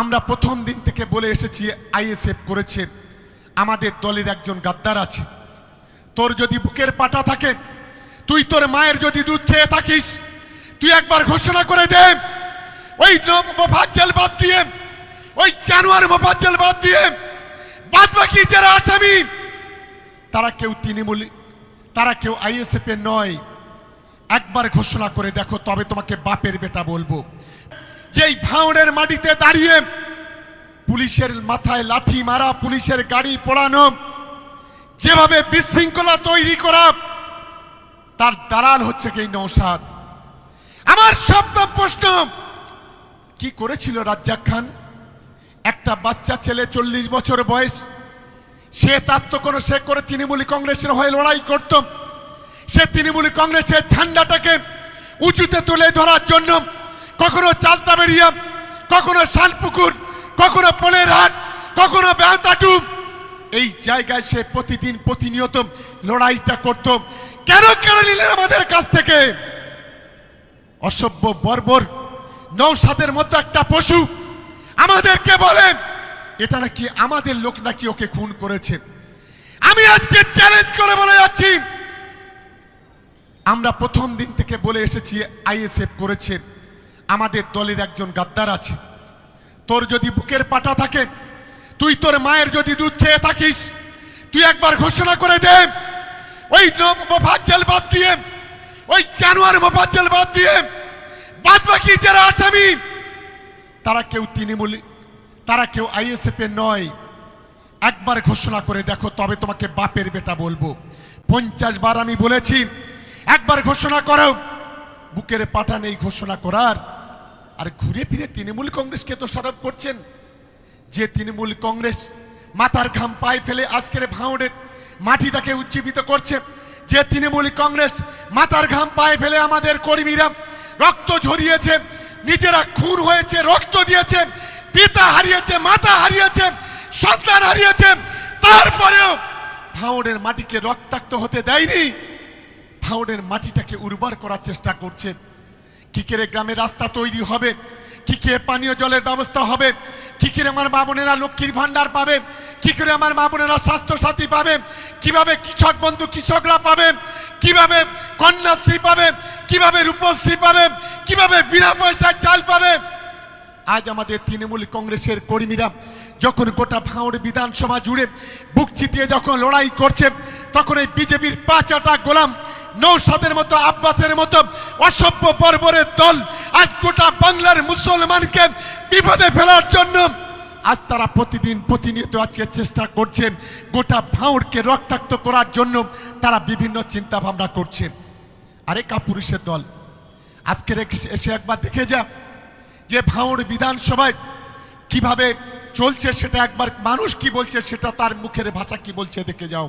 আমরা প্রথম দিন থেকে বলে এসেছি, আইএসএফ করেছে। আমাদের দলের একজন গাদ্দার আছে। তোর যদি বুকের পাটা থাকে, তুই তোর মায়ের যদি দুধ খেয়ে থাকিস, তুই একবার ঘোষণা করে দে। ওই মোফাজ্জেল বাদ দিয়ে, ওই জানুয়ার মোফাজ্জেল বাদ দিয়ে বাদ বাকি যারা আসামি তারা কেউ তিনি তৃণমূল, তারা কেউ আইএসএফ এর নয়। একবার ঘোষণা করে দেখো, তবে তোমাকে বাপের বেটা বলব। যেই ভাঁড়ের মাটিতে দাঁড়িয়ে পুলিশের মাথায় লাঠি মারা, পুলিশের গাড়ি পোড়ানো, যেভাবে বিশৃঙ্খলা তৈরি করা, তার দালাল হচ্ছে কি নৌসাদ আমার সপ্তম প্রশ্ন, কি করেছিল রাজ্জাক খান? একটা বাচ্চা ছেলে চল্লিশ বছর বয়স, সে তার তো কোনো সে করে তৃণমূলী কংগ্রেসের হয়ে লড়াই করত। সে তৃণমূলী কংগ্রেসের ঝান্ডাটাকে উঁচুতে তুলে ধরার জন্য কখনো চালতা বেরিয়া কখনো শানপুকুর কখনো পনেরো হাট, কখনো বেহতাটু এই জায়গায় সে প্রতিদিন প্রতিনিয়ত লড়াইটা করত। কেন কেড়ে নিলেন আমাদের কাছ থেকে? অসভ্য বর্বর, নৌসাদের মতো একটা পশু। আমাদেরকে বলে এটা নাকি আমাদের লোক নাকি ওকে খুন করেছে? আমি আজকে চ্যালেঞ্জ করে বলে যাচ্ছি। আমরা প্রথম দিন থেকে বলে এসেছি, আইএসএফ করেছে। আমাদের দলের একজন গাদ্দার আছে। তোর যদি বুকের পাটা থাকে, তুই তোর মায়ের যদি দুধ খেয়ে থাকিস, তুই একবার ঘোষণা করে দে, ওই মোফাজ্জেল বাদ দিয়ে, ওই জানুয়ার মোফাজ্জেল বাদ দিয়ে বাদ বাকি যারা আসামি তারা কেউ তৃণমূল, তারা কেউ আইএসএফ এর নয়। একবার ঘোষণা করে দেখো, তবে তোমাকে বাপের বেটা বলব। পঞ্চাশ বার আমি বলেছি, একবার ঘোষণা করো। বুকের পাটা নেই ঘোষণা করার। আর ঘুরে ফিরে তৃণমূল কংগ্রেসকে তো সরব করছেন। যে তৃণমূল কংগ্রেস মাথার ঘাম পায়ে ফেলে আজকের ভাঁড়ের মাটিটাকে উজ্জীবিত করছে, যে তৃণমূল কংগ্রেস মাথার ঘাম পায়ে ফেলে আমাদের কর্মীরা রক্ত ঝরিয়েছে, নিজেরা খুন হয়েছে, রক্ত দিয়েছে, পিতা হারিয়েছে, মাতা হারিয়েছে, সন্তান হারিয়েছে, তারপরেও ভাঁড়ের মাটিকে রক্তাক্ত হতে দেয়নি। ভাঁড়ের মাটিটাকে উর্বর করার চেষ্টা করছে। কি করে গ্রামে রাস্তা তৈরি হবে, কিকিরে পানীয় জলের ব্যবস্থা হবে কি আমার মা বোনেরা লক্ষ্মীর ভান্ডার পাবে কি আমার মা বোনেরা স্বাস্থ্য সাথী পাবে, কীভাবে কৃষক বন্ধু কৃষকরা পাবে, কীভাবে কন্যাশ্রী পাবে, কীভাবে রূপশ্রী পাবে, কীভাবে বিনা পয়সায় চাল পাবে। আজ আমাদের তৃণমূল কংগ্রেসের কর্মীরা যখন গোটা ভাঁড় বিধানসভা জুড়ে বুক চিতিয়ে যখন লড়াই করছে, তখন এই বিজেপির পাঁচাটা গোলাম নৌসাদের মতো, আব্বাসের মতো অসভ্য বর্বরের দল আজ গোটা বাংলার মুসলমানকে বিপদে ফেলার জন্য আজ তারা প্রতিদিন প্রতিনিয়ত আজকে চেষ্টা করছেন গোটা ভাঁড়কে রক্তাক্ত করার জন্য তারা বিভিন্ন চিন্তা ভাবনা করছে আরে কাপুরুষের দল। আজকের এসে একবার দেখে যা যে ভাঁড় বিধানসভায় কীভাবে চলছে সেটা একবার মানুষ কি বলছে সেটা তার মুখের ভাষা কি বলছে দেখে যাও।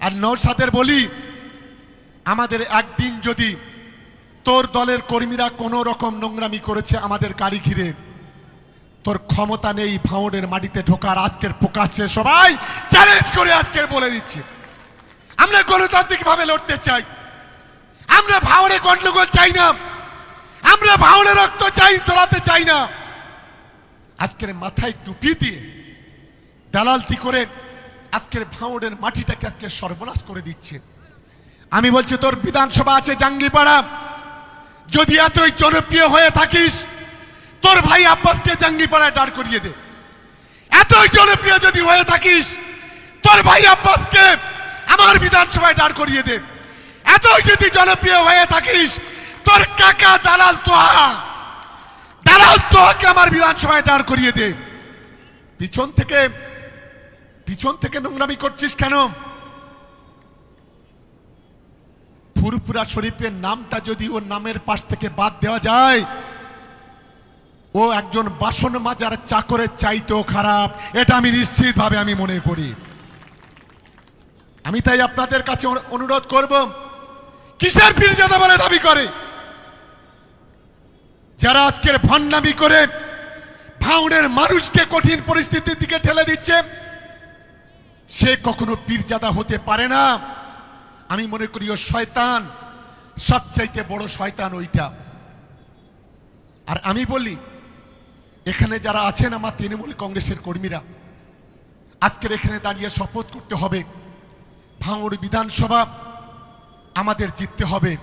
আর নৌসাদের বলি, আমাদের একদিন যদি তোর দলের কর্মীরা কোনো রকম নোংরামি করেছে আমাদের গাড়ি ঘিরে, তোর ক্ষমতা নেই ভাঁড়ের মাটিতে ঢোকার, আজকের প্রকাশ্যে সবাই চ্যালেঞ্জ করে আজকের বলে দিচ্ছি। আমরা গণতান্ত্রিক ভাবে লড়তে চাই। আমরা ভাঁড়ে গন্ডগোল চাই না। আমরা ভাঁড়ে রক্ত চাই তোলাতে চাই না। আজকের মাথায় টুপি দিয়ে, দালালতি করে আজকের ভাঁড়ের মাটিটাকে আজকে সর্বনাশ করে দিচ্ছে। আমি বলছি, তোর বিধানসভা আছে জাঙ্গিপাড়া। যদি এতই জনপ্রিয় হয়ে থাকিস, তোর ভাই আব্বাসকে জাঙ্গিপাড়ায় দাঁড় করিয়ে দে। এতই জনপ্রিয় যদি হয়ে থাকিস, তোর ভাই আব্বাসকে আমার বিধানসভায় দাঁড় করিয়ে দে। এতই যদি জনপ্রিয় হয়ে থাকিস, তোর কাকা দালাল তোহা, দালাল তোহাকে আমার বিধানসভায় দাঁড় করিয়ে দে। পিছন থেকে পিছন থেকে নোংরামি করছিস কেন? ফুরফুরা শরীফের নামটা যদি ওর নামের পাশ থেকে বাদ দেওয়া যায়, ও একজন বাসন মাজার চাকরের চাইতেও খারাপ। এটা আমি নিশ্চিতভাবে আমি মনে করি। আমি তাই আপনাদের কাছে অনুরোধ করব, কিসের পীরজাদা বলে দাবি করে? যারা আজকের ভণ্ডামি করে ভাঙড়ের মানুষকে কঠিন পরিস্থিতির দিকে ঠেলে দিচ্ছে সে কখনো পীরজাদা হতে পারে না। আমি মনে করি ও শয়তান। সবচাইতে বড় শয়তান ওইটা। আর আমি বলি, এখানে যারা আছেন আমার তৃণমূল কংগ্রেসের কর্মীরা, আজকের এখানে দাঁড়িয়ে শপথ করতে হবে। ভাঙড় বিধানসভা আমাদের জিততে হবে।